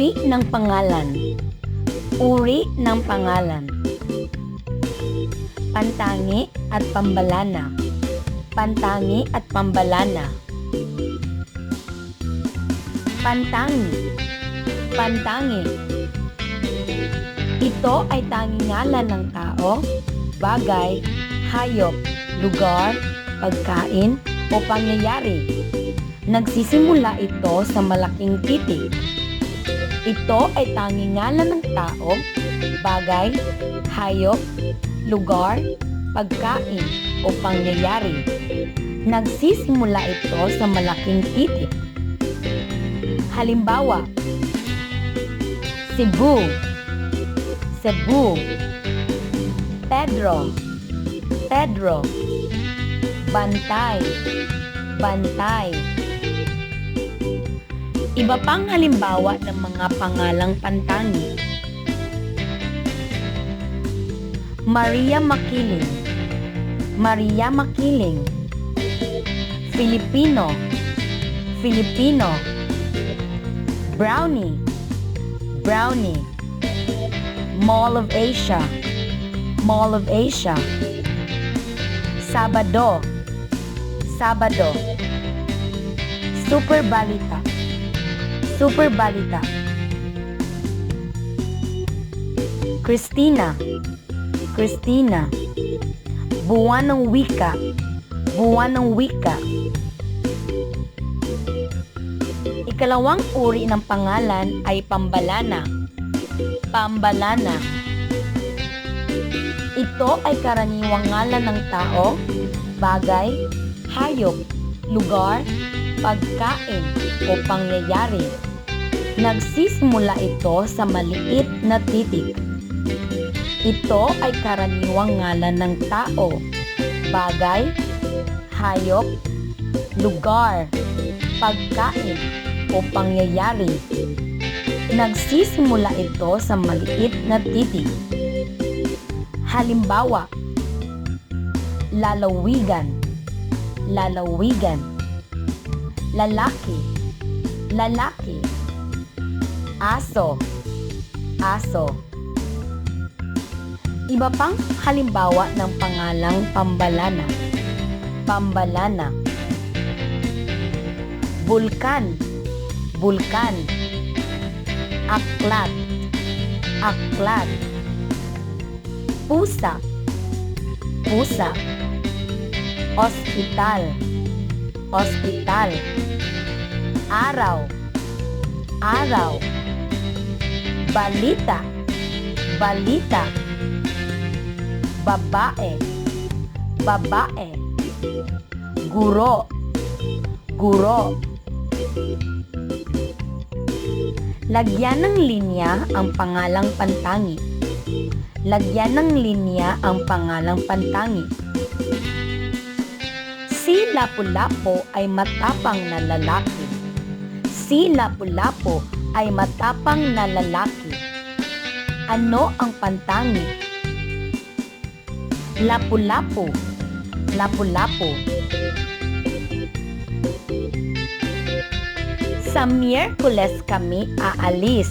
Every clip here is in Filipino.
Uri ng pangalan. Uri ng pangalan. Pantangi at pambalana. Pantangi at pambalana. Pantangi. Pantangi. Ito ay tanging ngalan ng tao, bagay, hayop, lugar, pagkain o pangyayari. Nagsisimula ito sa malaking titik. Ito ay tanging ngalan ng tao, bagay, hayop, lugar, pagkain o pangyayari. Nagsisimula ito sa malaking titik. Halimbawa, Cebu, Cebu, Pedro, Pedro, Bantay, Bantay. Iba pang halimbawa ng mga pangalang pantangi. Maria Makiling, Maria Makiling, Filipino, Filipino, Brownie, Brownie, Mall of Asia, Mall of Asia, Sabado, Sabado, Super Balita, Super Balita, Christina, Christina, Buwan ng Wika, Buwan ng Wika. Ikalawang uri ng pangalan ay Pambalana. Pambalana. Ito ay karaniwang ngalan ng tao, bagay, hayop, lugar, pagkain o pangyayari. Nagsisimula ito sa maliit na titik. Ito ay karaniwang ngalan ng tao, bagay, hayop, lugar, pagkain o pangyayari. Nagsisimula ito sa maliit na titik. Halimbawa, lalawigan, lalawigan, lalaki, lalaki, aso, aso. Iba pang halimbawa ng pangalang pambalana, pambalana, bulkan, bulkan, aklat, aklat, pusa, pusa, ospital, ospital, araw, araw, balita, balita, babae, babae, guro, guro. Lagyan ng linya ang pangalang pantangi. Lagyan ng linya ang pangalang pantangi. Si Lapu-Lapu ay matapang na lalaki. Si Lapu-Lapu ay matapang na lalaki. Ano ang pantangi? Lapu-Lapu. Lapu-Lapu. Sa Miyerkules kami aalis.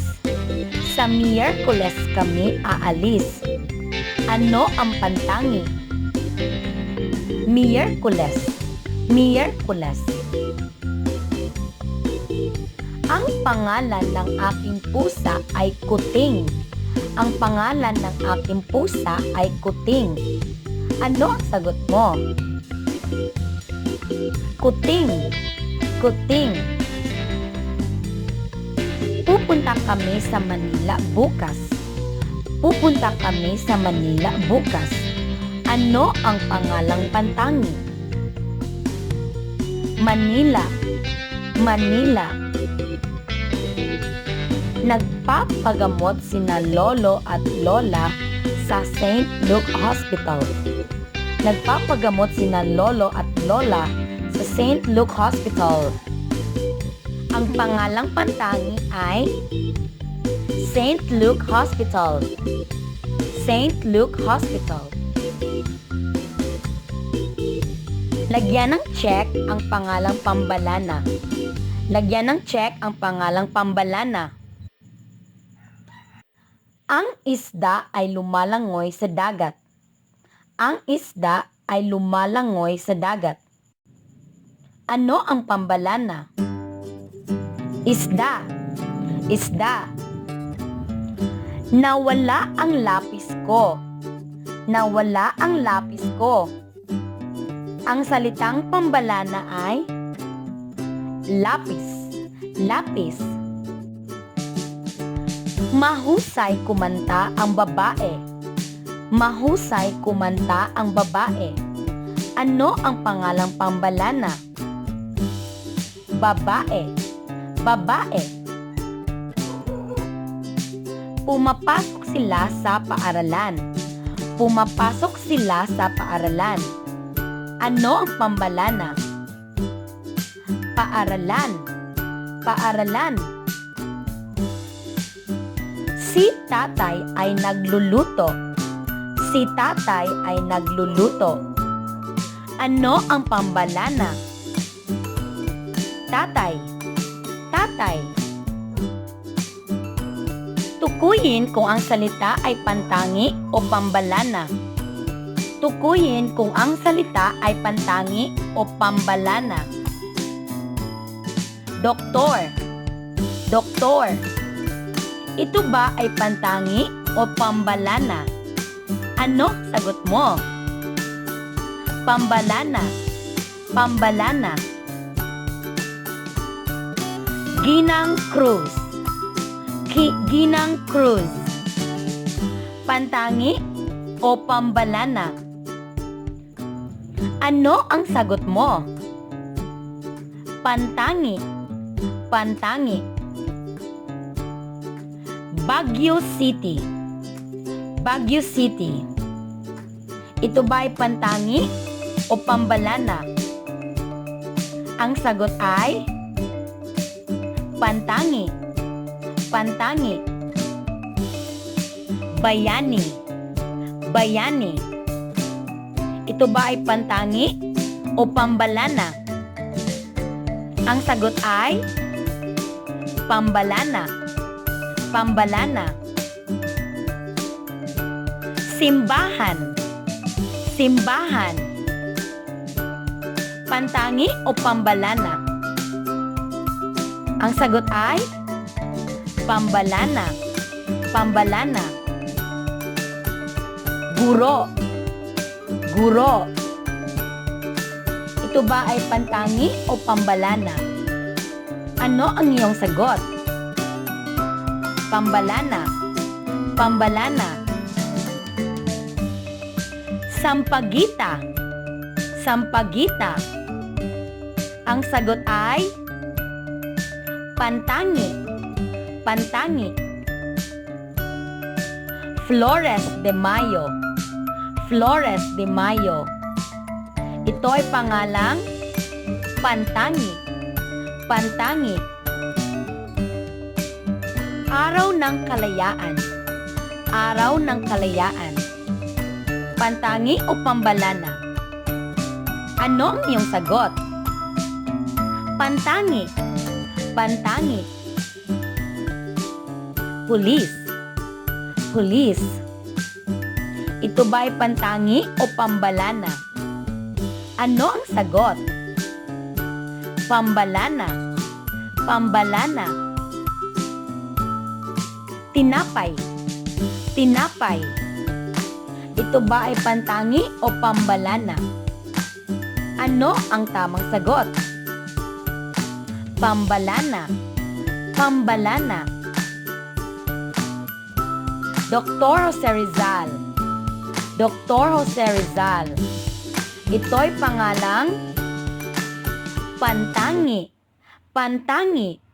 Sa Miyerkules kami aalis. Ano ang pantangi? Miyerkules. Miyerkules. Ang pangalan ng aking pusa ay Kuting. Ang pangalan ng aking pusa ay Kuting. Ano ang sagot mo? Kuting. Kuting. Pupunta kami sa Manila bukas. Pupunta kami sa Manila bukas. Ano ang pangalang pantangi? Manila. Manila. Nagpapagamot sina Lolo at Lola sa St. Luke Hospital. Nagpapagamot sina Lolo at Lola sa St. Luke Hospital. Ang pangalang pantangi ay St. Luke Hospital. St. Luke Hospital. Lagyan ng check ang pangalang Pambalana. Lagyan ng check ang pangalang Pambalana. Ang isda ay lumalangoy sa dagat. Ang isda ay lumalangoy sa dagat. Ano ang pambalana? Isda. Isda. Nawala ang lapis ko. Nawala ang lapis ko. Ang salitang pambalana ay lapis. Lapis. Mahusay kumanta ang babae. Mahusay kumanta ang babae. Ano ang pangalang pambalana? Babae. Babae. Pumapasok sila sa paaralan. Pumapasok sila sa paaralan. Ano ang pambalana? Paaralan. Paaralan. Si tatay ay nagluluto. Si tatay ay nagluluto. Ano ang pambalana? Tatay. Tatay. Tukuyin kung ang salita ay pantangi o pambalana. Tukuyin kung ang salita ay pantangi o pambalana. Doktor. Doktor. Ito ba ay pantangi o pambalana? Ano sagot mo? Pambalana. Pambalana. Ginang Cruz. Ki Ginang Cruz. Pantangi o pambalana? Ano ang sagot mo? Pantangi. Pantangi. Baguio City. Baguio City. Ito ba ay pantangi o pambalana? Ang sagot ay pantangi. Pantangi. Bayani. Bayani. Ito ba ay pantangi o pambalana? Ang sagot ay pambalana. Pambalana. Simbahan. Simbahan. Pantangi o pambalana? Ang sagot ay pambalana. Pambalana. Guro. Guro. Ito ba ay pantangi o pambalana? Ano ang iyong sagot? Pambalana. Pambalana. Sampagita. Sampagita. Ang sagot ay pantangi. Pantangi. Flores de Mayo. Flores de Mayo. Ito ay pangalang pantangi. Pantangi. Araw ng Kalayaan. Araw ng Kalayaan. Pantangi o pambalana? Ano ang iyong sagot? Pantangi. Pantangi. Pulis. Pulis. Ito ba ay pantangi o pambalana? Ano ang sagot? Pambalana. Pambalana. Tinapay. Tinapay. Ito ba ay pantangi o pambalana? Ano ang tamang sagot? Pambalana. Pambalana. Dr. Jose Rizal. Dr. Jose Rizal. Ito'y pangalang Pantangi. Pantangi.